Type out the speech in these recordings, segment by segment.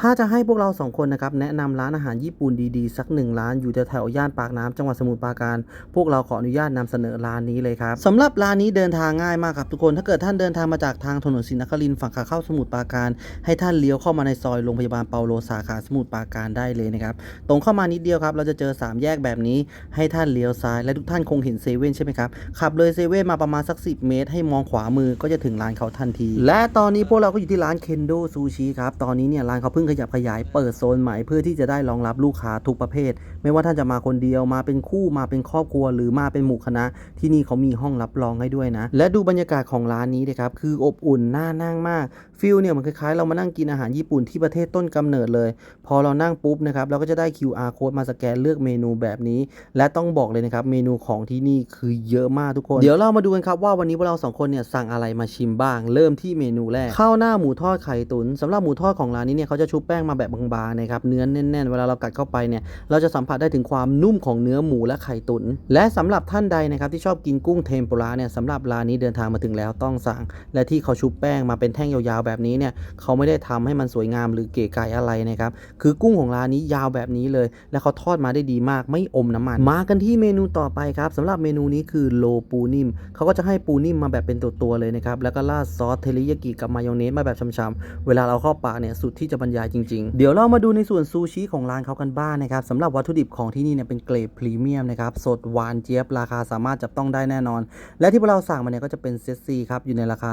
ถ้าจะให้พวกเราสองคนนะครับแนะนำร้านอาหารญี่ปุ่นดีๆ สักหนึ่งร้านอยู่แถวๆย่านปากน้ำจังหวัดสมุทรปราการ พวกเราขออนุญาตนำเสนอร้านนี้เลยครับสำหรับร้านนี้เดินทางง่ายมากครับทุกคน ถ้าเกิดท่านเดินทางมาจากทางถนนศรีนครินทร์ฝั่งขาเข้าสมุทรปราการ ให้ท่านเลี้ยวเข้ามาในซอยโรงพยาบาลเปาโลสาขาสมุทรปราการได้เลยนะครับตรงเข้ามานิดเดียวครับเราจะเจอสามแยกแบบนี้ ให้ท่านเลี้ยวซ้ายและทุกท่านคงเห็นเซเว่นใช่ไหมครับขับเลยเซเว่นมาประมาณสัก 10 เมตร ให้มองขวามือก็จะถึงร้านเขาทันที และตอนนี้พวกเราก็อยู่ที่ร้านเคนโดซูชิครับตอนนี้เนี่ยร้านเขาเพิ่งขยับขยายเปิดโซนใหม่เพื่อที่จะได้รองรับลูกค้าทุกประเภท ไม่ว่าท่านจะมาคนเดียวมาเป็นคู่มาเป็นครอบครัว หรือมาเป็นหมู่คณะ ที่นี่เขามีห้องรับรองให้ด้วยนะ และดูบรรยากาศของร้านนี้เลยครับคืออบอุ่นน่านั่งมาก ฟิลเนี่ยมันคล้ายๆเรามานั่งกินอาหารญี่ปุ่นที่ประเทศต้นกำเนิดเลย พอเรานั่งปุ๊บนะครับเราก็จะได้ QR code มาสแกนเลือกเมนูแบบนี้ และต้องบอกเลยนะครับเมนูของที่นี่คือเยอะมากทุกคน เดี๋ยวเรามาดูกันครับว่าวันนี้พวกเราสองคนเนี่ยสั่งอะไรมาชิมบ้าง เริ่มที่เมนูแรกข้าวหน้าหมูทอดไข่ตุนสำหรับหมูทอดของร้านนี้เนี่ยเขาจะชุบแป้งมาแบบบางๆนะครับเนื้อแน่นๆ เวลาเรากัดเข้าไปเนี่ยเราจะสัมผัสได้ถึงความนุ่มของเนื้อหมูและไข่ตุน และสำหรับท่านใดนะครับที่ชอบกินกุ้งเทมปุระเนี่ยสำหรับร้านนี้เดินทางมาถึงแล้วต้องสั่ง และที่เขาชุบแป้งมาเป็นแท่งยาวๆแบบนี้เนี่ยเขาไม่ได้ทำให้มันสวยงามหรือเก๋ไก๋อะไรนะครับคือกุ้งของร้านนี้ยาวแบบนี้เลย และเขาทอดมาได้ดีมากไม่อมน้ำมัน มากันที่เมนูต่อไปครับสำหรับเมนูนี้คือโลปูนิ่มเขาก็จะให้ปูนิ่มมาแบบเป็นตัวๆเลยนะครับแล้วก็ราดซอสเทริยากิกับมายองเนสมาแบบช้ำๆเวลาเราเข้าปากเนี่ยสุดที่จะบรรยายจริง ๆ เดี๋ยวเรามาดูในส่วนซูชิของร้านเขากันบ้างนะครับสำหรับวัตถุดิบของที่นี่เนี่ยเป็นเกรดพรีเมียมนะครับสดหวานเจี๊ยบราคาสามารถจับต้องได้แน่นอน และที่พวกเราสั่งมาเนี่ยก็จะเป็นเซตซีครับอยู่ในราคา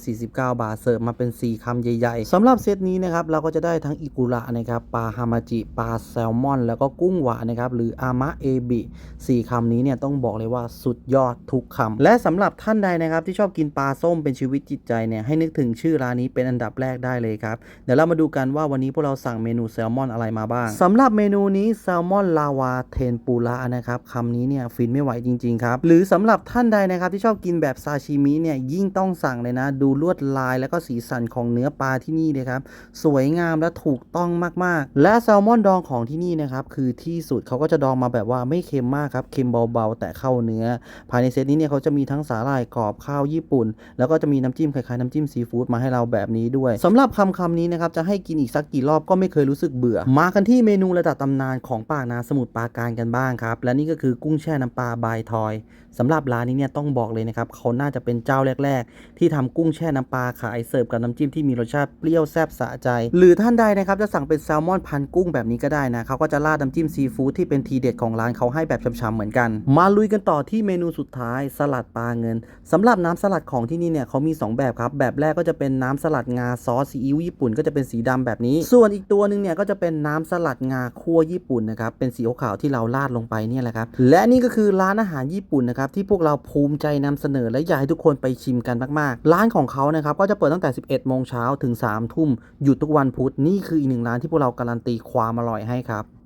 149 บาทเสิร์ฟมาเป็น4คำใหญ่ๆสำหรับเซตนี้นะครับเราก็จะได้ทั้งอิกุระนะครับปลาฮามาจิปลาแซลมอน แล้วก็กุ้งหวานนะครับหรืออามะเอบิสี่คำนี้เนี่ยต้องบอกเลยว่าสุดยอดทุกคำและสำหรับท่านใดนะครับที่ชอบกินปลาส้มเป็นชีวิตจิตใจเนี่ยให้นึกถึงชื่อร้านนี้เป็นอันดับแรกได้เลยครับเดี๋ยวเรามาดูกันว่าวันนี้พวกเราสั่งเมนูแซลมอนอะไรมาบ้างสำหรับเมนูนี้แซลมอนลาวาเทนปูระนะครับคำนี้เนี่ยฟินไม่ไหวจริงๆครับหรือสำหรับท่านใดนะครับที่ชอบกินแบบซาชิมิเนี่ยยิ่งต้องสั่งเลยนะ ดูลวดลายแล้วก็สีสันของเนื้อปลาที่นี่เลยครับ สวยงามและถูกต้องมากๆ และแซลมอนดองของที่นี่นะครับคือที่สุดเขาก็จะดองมาแบบว่าไม่เค็มมากครับเค็มเบาๆ แต่เข้าเนื้อ ภายในเซตนี้เนี่ยเขาจะมีทั้งสาหร่ายกรอบข้าวญี่ปุ่น แล้วก็จะมีน้ำจิ้มคล้ายๆน้ำจิ้มซีฟู้ดมาให้เราแบบนี้ด้วยสำหรับคำคำนี้นะครับจะให้กินอีกสักกี่รอบก็ไม่เคยรู้สึกเบื่อ มากันที่เมนูระดับตำนานของปากนาสมุทรปราการกันบ้างครับและนี่ก็คือกุ้งแช่น้ำปลาบายทอยสำหรับร้านนี้เนี่ยต้องบอกเลยนะครับเขาน่าจะเป็นเจ้าแรก ๆ ที่ทำกุ้งแช่น้ำปลาขายเสิร์ฟกับน้ำจิ้มที่มีรสชาติเปรี้ยวแซ่บสะใจ หรือท่านใดนะครับจะสั่งเป็นแซลมอนพันกุ้งแบบนี้ก็ได้นะเขาก็จะราดน้ำจิ้มซีฟู้ดที่เป็นทีเด็ดของร้านเขาให้แบบช้ำๆเหมือนกัน มาลุยกันต่อที่เมนูสุดท้ายสลัดปลาเงินสำหรับน้ำสลัดของที่นี่เนี่ยเขามี 2 แบบครับแบบแรกก็จะเป็นน้ำสลัดงาซอสซีอิ๊วญี่ปุ่นก็จะเป็นสีดำแบบนี้ ส่วนอีกตัวหนึ่งเนี่ยก็จะเป็นน้ำสลัดงาคั่วญี่ปุ่นนะครับเป็นสีขาวที่เราราดลงไปเนี่ยแหละครับและนี่ก็คือร้านอาหารญี่ปุ่นนะครับที่พวกเราภูมิใจนำเสนอและอยากให้ทุกคนไปชิมกันมากๆ ร้านของเขานะครับก็จะเปิดตั้งแต่ 11 โมงเช้าถึง 3 ทุ่มหยุดทุกวันพุธนี่คืออีกหนึ่งร้านที่พวกเราการันตีความอร่อยให้ครับ